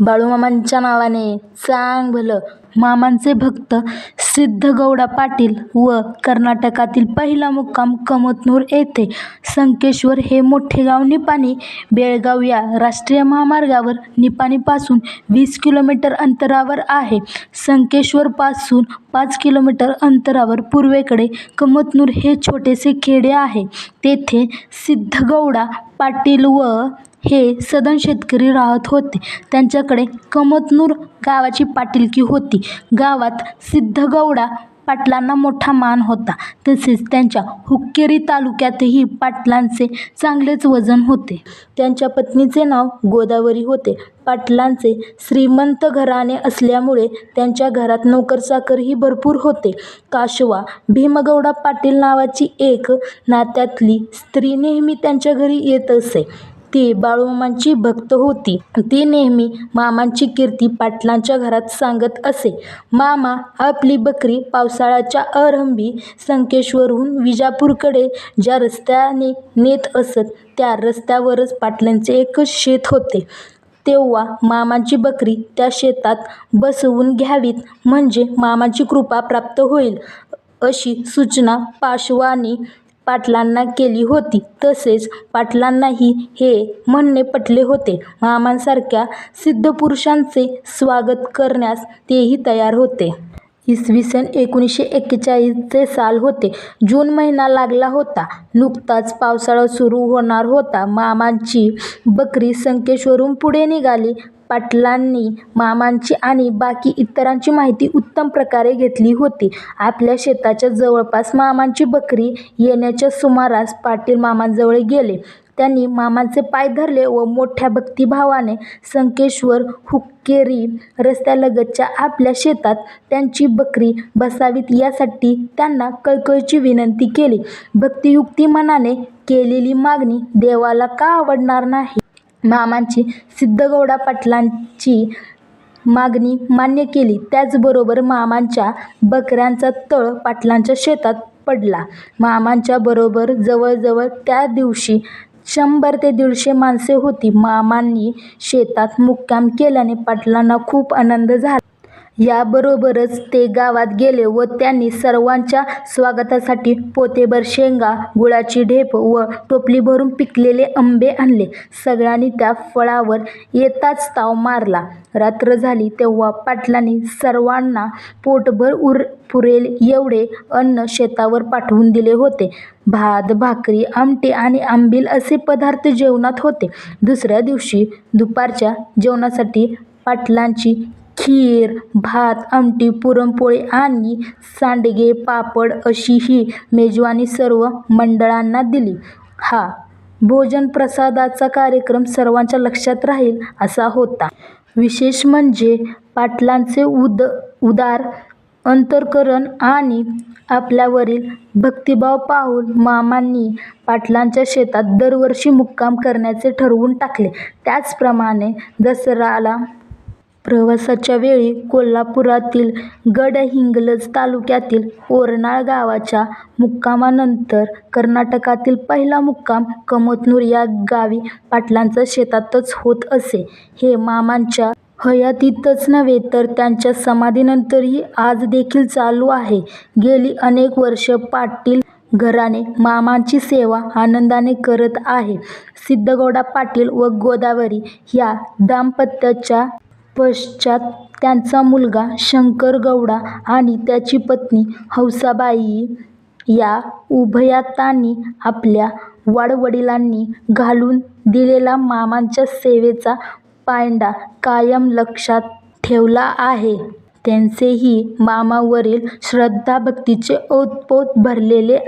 बाळूमामांच्या नावाने. चांग भलं. मामांचे भक्त सिद्धगौडा पाटील व कर्नाटकातील पहिला मुक्काम कमतनूर येथे संकेश्वर हे मोठे गाव निपाणी बेळगाव या राष्ट्रीय महामार्गावर निपाणीपासून वीस किलोमीटर अंतरावर आहे. संकेश्वरपासून पाच किलोमीटर अंतरावर पूर्वेकडे कमतनूर हे छोटेसे खेडे आहे. तेथे सिद्धगौडा पाटील व हे सदन शेतकरी राहत होते. त्यांच्याकडे कमतनूर गावाची पाटीलकी होती. गावात सिद्धगौडा पाटलांना मोठा मान होता. तसेच त्यांच्या हुक्केरी तालुक्यातही पाटलांचे चांगलेच वजन होते. त्यांच्या पत्नीचे नाव गोदावरी होते. पाटलांचे श्रीमंत घराणे असल्यामुळे त्यांच्या घरात नोकरचाकरही भरपूर होते. काशवा भीमगौडा पाटील नावाची एक नात्यातली स्त्री नेहमी त्यांच्या घरी येत असे. ती बाळूमामांची भक्त होती. ती नेहमी मामांची कीर्ती पाटलांच्या घरात सांगत असे. मामा आपली बकरी पावसाळ्याच्या आरंभी संकेश्वरहून विजापूरकडे ज्या रस्त्याने नेत असत त्या रस्त्यावरच पाटलांचे एकच शेत होते. तेव्हा मामांची बकरी त्या शेतात बसवून घ्यावीत म्हणजे मामांची कृपा प्राप्त होईल अशी सूचना पाशवानी पाटलांना केली होती. तसेच पाटलांनाही हे म्हणणे पटले होते. मामांसारख्या सिद्धपुरुषांचे स्वागत करण्यास तेही तयार होते. इसवी सन एकोणीसशे एक्केचाळीसचे साल होते. जून महिना लागला होता. नुकताच पावसाळा सुरू होणार होता. मामांची बकरी संकेश्वरून पुढे निघाली. पाटलांनी मामांची आणि बाकी इतरांची माहिती उत्तम प्रकारे घेतली होती. आपल्या शेताच्या जवळपास मामांची बकरी येण्याच्या सुमारास पाटील मामांजवळ गेले. त्यांनी मामांचे पाय धरले व मोठ्या भक्तिभावाने संकेश्वर हुक्केरी रस्त्यालगतच्या आपल्या शेतात त्यांची बकरी बसावीत यासाठी त्यांना कळकळीची विनंती केली. भक्तियुक्ती मनाने केलेली मागणी देवाला का आवडणार नाही? मामांची सिद्धगौडा पाटलांची मागणी मान्य केली. त्याचबरोबर मामांच्या बकऱ्यांचा तळ पाटलांच्या शेतात पडला. मामांच्या बरोबर जवळजवळ त्या दिवशी शंभर ते दीडशे माणसे होती. मामांनी शेतात मुक्काम केल्याने पाटलांना खूप आनंद झाला. याबरोबरच ते गावात गेले व त्यांनी सर्वांच्या स्वागतासाठी पोतेभर शेंगा गुळाची ढेप व टोपली भरून पिकलेले आंबे आणले. सगळ्यांनी त्या फळावर येताच ताव मारला. रात्र झाली तेव्हा पाटलांनी सर्वांना पोटभर उर पुरेल एवढे अन्न शेतावर पाठवून दिले होते. भात भाकरी आमटी आणि आंबील असे पदार्थ जेवणात होते. दुसऱ्या दिवशी दुपारच्या जेवणासाठी पाटलांची खीर भात आमटी पुरणपोळी आणि सांडगे पापड अशी ही मेजवानी सर्व मंडळांना दिली. हा भोजन प्रसादाचा कार्यक्रम सर्वांच्या लक्षात राहील असा होता. विशेष म्हणजे पाटलांचे उद उदार अंतरकरण आणि आपल्यावरील भक्तिभाव पाहून मामांनी पाटलांच्या शेतात दरवर्षी मुक्काम करण्याचे ठरवून टाकले. त्याचप्रमाणे दसराला प्रवासाच्या वेळी कोल्हापुरातील गडहिंग्लज तालुक्यातील ओरनाळ गावाच्या मुक्कामानंतर कर्नाटकातील पहिला मुक्काम कमतनूर या गावी पाटलांचा शेतातच होत असे. हे मामांच्या हयातीतच नव्हे तर त्यांच्या समाधीनंतरही आज देखील चालू आहे. गेली अनेक वर्ष पाटील घराणे मामांची सेवा आनंदाने करत आहे. सिद्धगौडा पाटील व गोदावरी या दाम्पत्याच्या पश्चात त्यांचा मुलगा शंकर गौडा आणि त्याची पत्नी हौसाबाई या उभयातांनी आपल्या वाडवडिलांनी घालून दिलेला मामांच्या सेवेचा पायंडा कायम लक्षात ठेवला आहे. त्यांचेही मामांवरील श्रद्धाभक्तीचे ओतपोत भरलेले